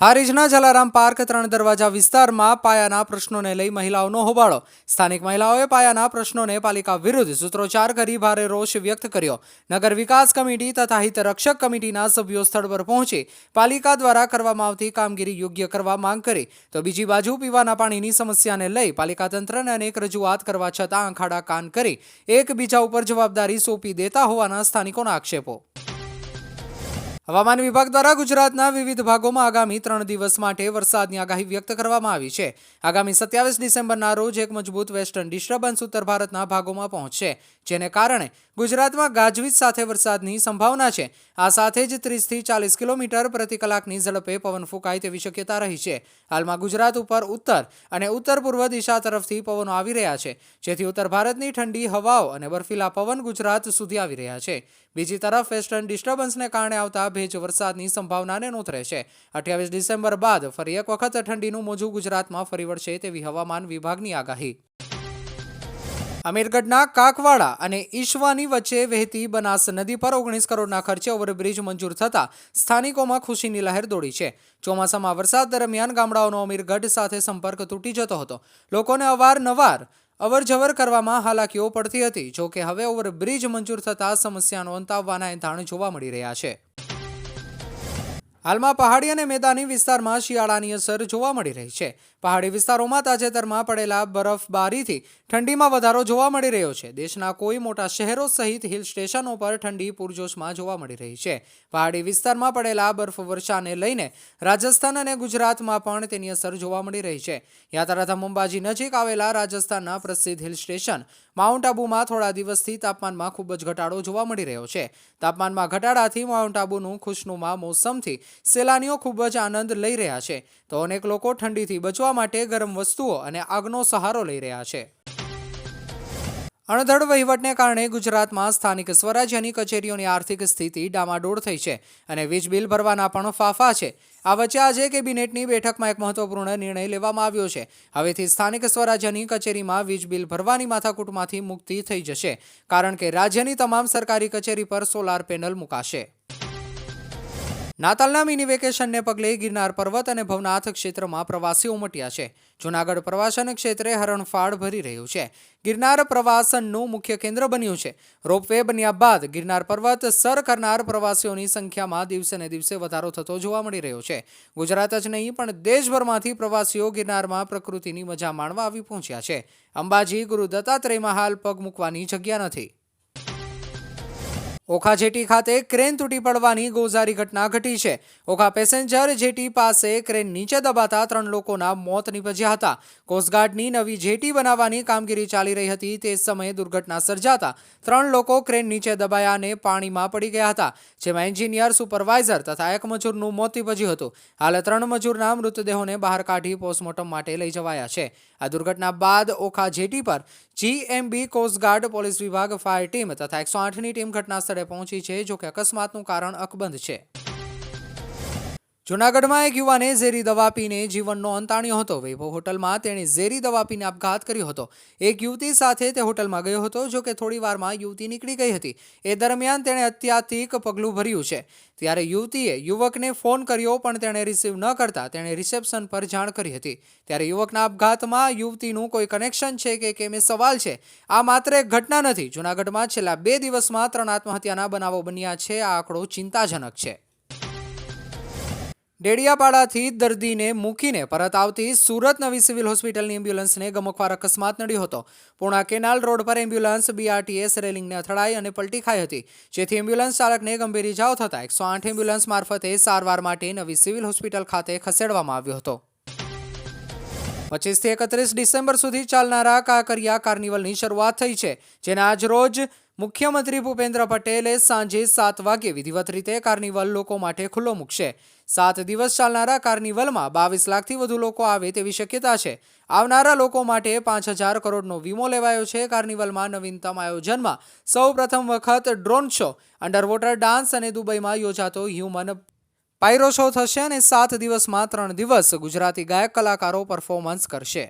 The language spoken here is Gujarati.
હારીજના જલારામ પાર્ક ત્રણ દરવાજા વિસ્તારમાં પાયાના પ્રશ્નોને લઈ મહિલાઓનો હોબાળો. સ્થાનિક મહિલાઓએ પાયાના પ્રશ્નોને પાલિકા વિરુદ્ધ સૂત્રોચ્ચાર કરી ભારે રોષ વ્યક્ત કર્યો. નગર વિકાસ કમિટી તથા હિતરક્ષક કમિટીના સભ્યો સ્થળ પર પહોંચી પાલિકા દ્વારા કરવામાં આવતી કામગીરી યોગ્ય કરવા માંગ કરી. તો બીજી બાજુ પીવાના પાણીની સમસ્યાને લઈ પાલિકા તંત્રને અનેક રજૂઆત કરવા છતાં આંખાડા કાન કરી એકબીજા ઉપર જવાબદારી સોંપી દેતા હોવાના સ્થાનિકોના આક્ષેપો. હવામાન વિભાગ દ્વારા ગુજરાતના વિવિધ ભાગોમાં આગામી ત્રણ દિવસ માટે વરસાદની આગાહી વ્યક્ત કરવામાં આવી છે. આગામી સત્યાવીસ ડિસેમ્બરના રોજ એક મજબૂત વેસ્ટર્ન ડિસ્ટર્બન્સ ઉત્તર ભારતના ભાગોમાં પહોંચશે, જેને કારણે ગુજરાતમાં ગાજવીજ સાથે વરસાદની સંભાવના છે. આ સાથે જ ત્રીસથી ચાલીસ કિલોમીટર પ્રતિ કલાકની ઝડપે પવન ફૂંકાય તેવી શક્યતા રહી છે. હાલમાં ગુજરાત ઉપર ઉત્તર અને ઉત્તર પૂર્વ દિશા તરફથી પવનો આવી રહ્યા છે, જેથી ઉત્તર ભારતની ઠંડી હવાઓ અને બર્ફીલા પવન ગુજરાત સુધી આવી રહ્યા છે. બીજી તરફ વેસ્ટર્ન ડિસ્ટર્બન્સને કારણે આવતા ભેજ વરસાદની સંભાવનાને નોંધ છે. અઠ્યાવીસ ડિસેમ્બર બાદ ફરી એક વખત ઠંડીનું મોજું ગુજરાતમાં ફરી વળશે તેવી હવામાન વિભાગની આગાહી. અમીરગઢના કાકવાડા અને ઈશવાની વચ્ચે વહેતી બનાસ નદી પર ઓગણીસ કરોડના ખર્ચે ઓવરબ્રિજ મંજૂર થતાં સ્થાનિકોમાં ખુશીની લહેર દોડી છે. ચોમાસામાં વરસાદ દરમિયાન ગામડાઓનો અમીરગઢ સાથે સંપર્ક તૂટી જતો હતો. લોકોને અવારનવાર અવરજવર કરવામાં હાલાકીઓ પડતી હતી જો કે હવે ઓવરબ્રિજ મંજૂર થતાં સમસ્યાનો અંત આવવાના એંધાણ જોવા મળી રહ્યા છે. હાલમાં પહાડી અને મેદાની વિસ્તારમાં શિયાળાની અસર જોવા મળી રહી છે. પહાડી વિસ્તારોમાં તાજેતરમાં પડેલા બરફબારીથી ઠંડીમાં વધારો જોવા મળી રહ્યો છે. દેશના કોઈ મોટા શહેરો સહિત હિલ સ્ટેશનો પર ઠંડી પૂરજોશમાં જોવા મળી રહી છે. પહાડી વિસ્તારમાં પડેલા બરફવર્ષાને લઈને રાજસ્થાન અને ગુજરાતમાં પણ તેની અસર જોવા મળી રહી છે. યાત્રાધામ અંબાજી નજીક આવેલા રાજસ્થાનના પ્રસિદ્ધ હિલ સ્ટેશન માઉન્ટ આબુમાં થોડા દિવસથી તાપમાનમાં ખૂબ જ ઘટાડો જોવા મળી રહ્યો છે. તાપમાનમાં ઘટાડાથી માઉન્ટ આબુનું ખુશનુમા મોસમથી સહેલાણીઓ ખૂબ જ આનંદ લઈ રહ્યા છે. તો અનેક લોકો ઠંડીથી બચવા માટે ગરમ વસ્તુઓ અને આગનો સહારો લઈ રહ્યા છે. અણધડ વહીવટને કારણે ગુજરાતમાં સ્થાનિક સ્વરાજ્યની કચેરીઓની આર્થિક સ્થિતિ ડામાડોળ થઈ છે અને વીજ બિલ ભરવાના પણ ફાફા છે. આ વચ્ચે આજે કેબિનેટની બેઠકમાં એક મહત્વપૂર્ણ નિર્ણય લેવામાં આવ્યો છે. હવેથી સ્થાનિક સ્વરાજ્યની કચેરીમાં વીજ બિલ ભરવાની માથાકૂટમાંથી મુક્તિ થઈ જશે, કારણ કે રાજ્યની તમામ સરકારી કચેરી પર સોલાર પેનલ મુકાશે. નાતાલના મિની વેકેશનને પગલે ગિરનાર પર્વત અને ભવનાથ ક્ષેત્રમાં પ્રવાસીઓ ઉમટ્યા છે. જૂનાગઢ પ્રવાસન ક્ષેત્રે હરણફાળ ભરી રહ્યું છે. ગિરનાર પ્રવાસનનું મુખ્ય કેન્દ્ર બન્યું છે. રોપવે બન્યા બાદ ગિરનાર પર્વત સર કરનાર પ્રવાસીઓની સંખ્યામાં દિવસે ને દિવસે વધારો થતો જોવા મળી રહ્યો છે. ગુજરાત જ નહીં, પણ દેશભરમાંથી પ્રવાસીઓ ગિરનારમાં પ્રકૃતિની મજા માણવા આવી પહોંચ્યા છે. અંબાજી ગુરુ દત્તાત્રેયમાં હાલ પગ મૂકવાની જગ્યા નથી. ઓખા જેટી ખાતે ક્રેન તૂટી પડવાની ગોઝારી ઘટના ઘટી છે. ઓખા પેસેન્જર જેટી પાસે ક્રેન નીચે દબાતા ત્રણ લોકોના મોત નીપજ્યા હતા. કોસ્ટગાર્ડની નવી જેટી બનાવવાની કામગીરી ચાલી રહી હતી. તે સમયે દુર્ઘટના સર્જાતા ત્રણ લોકો ક્રેન નીચે દબાયા અને પાણીમાં પડી ગયા હતા, જેમાં એન્જિનિયર, સુપરવાઇઝર તથા એક મજૂરનું મોત નીપજ્યું હતું. હાલ ત્રણ મજૂરના મૃતદેહોને બહાર કાઢી પોસ્ટમોર્ટમ માટે લઈ જવાયા છે. આ દુર્ઘટના બાદ ઓખા જેટી પર જીએમબી કોસ્ટગાર્ડ પોલીસ વિભાગ ફાયર ટીમ તથા એકસો આઠની ટીમ ઘટના સ્થળે પહોંચી છે જો કે અકસ્માતનું કારણ અકબંધ છે. જૂનાગઢમાં એક યુવાને ઝેરી દવા પીને જીવનનો અંત આણ્યો હતો. વૈભવ હોટલમાં તેણે ઝેરી દવા પીને આપઘાત કર્યો હતો. એક યુવતી સાથે તે હોટલમાં ગયો હતો, જો કે થોડી વારમાં યુવતી નીકળી ગઈ હતી. એ દરમિયાન તેણે અત્યાધિક પગલું ભર્યું છે. ત્યારે યુવતીએ યુવકને ફોન કર્યો, પણ તેણે રિસીવ ન કરતા તેણે રિસેપ્શન પર જાણ કરી હતી. ત્યારે યુવકના આપઘાતમાં યુવતીનું કોઈ કનેક્શન છે કે કેમ એ સવાલ છે. આ માત્ર એક ઘટના નથી. જૂનાગઢમાં છેલ્લા બે દિવસમાં ત્રણ આત્મહત્યાના બનાવો બન્યા છે. આ આંકડો ચિંતાજનક છે. ડેડિયાપાડાથી દર્દીને મૂકીને પરત આવતી સુરત નવી સિવિલ હોસ્પિટલની એમ્બ્યુલન્સને ગમકવાર અકસ્માત નડ્યો હતો. પૂણા કેનાલ રોડ પર એમ્બ્યુલન્સ બીઆરટીએસ રેલિંગને અથડાઈ અને પલટી ખાઈ હતી. જેથી એમ્બ્યુલન્સ ચાલકને ગંભીર ઇજાઓ થતાં એકસો આઠ એમ્બ્યુલન્સ મારફતે સારવાર માટે નવી સિવિલ હોસ્પિટલ ખાતે ખસેડવામાં આવ્યો હતો. પચીસથી એકત્રીસ ડિસેમ્બર સુધી ચાલનારા કાંકરિયા કાર્નિવલની શરૂઆત થઈ છે, જેના આજ રોજ મુખ્યમંત્રી ભૂપેન્દ્ર પટેલે સાંજે સાત વાગ્યે વિધિવત રીતે કાર્નિવલ લોકો માટે ખુલ્લો મૂકશે. સાત દિવસ ચાલનારા કાર્નિવલમાં બાવીસ લાખથી વધુ લોકો આવે તેવી શક્યતા છે. આવનારા લોકો માટે પાંચ હજાર કરોડનો વીમો લેવાયો છે. કાર્નિવલમાં નવીનતમ આયોજનમાં સૌ વખત ડ્રોન શો, અંડરવોટર ડાન્સ અને દુબઈમાં યોજાતો હ્યુમન પાયરો શો થશે અને સાત દિવસમાં ત્રણ દિવસ ગુજરાતી ગાયક કલાકારો પરફોર્મન્સ કરશે.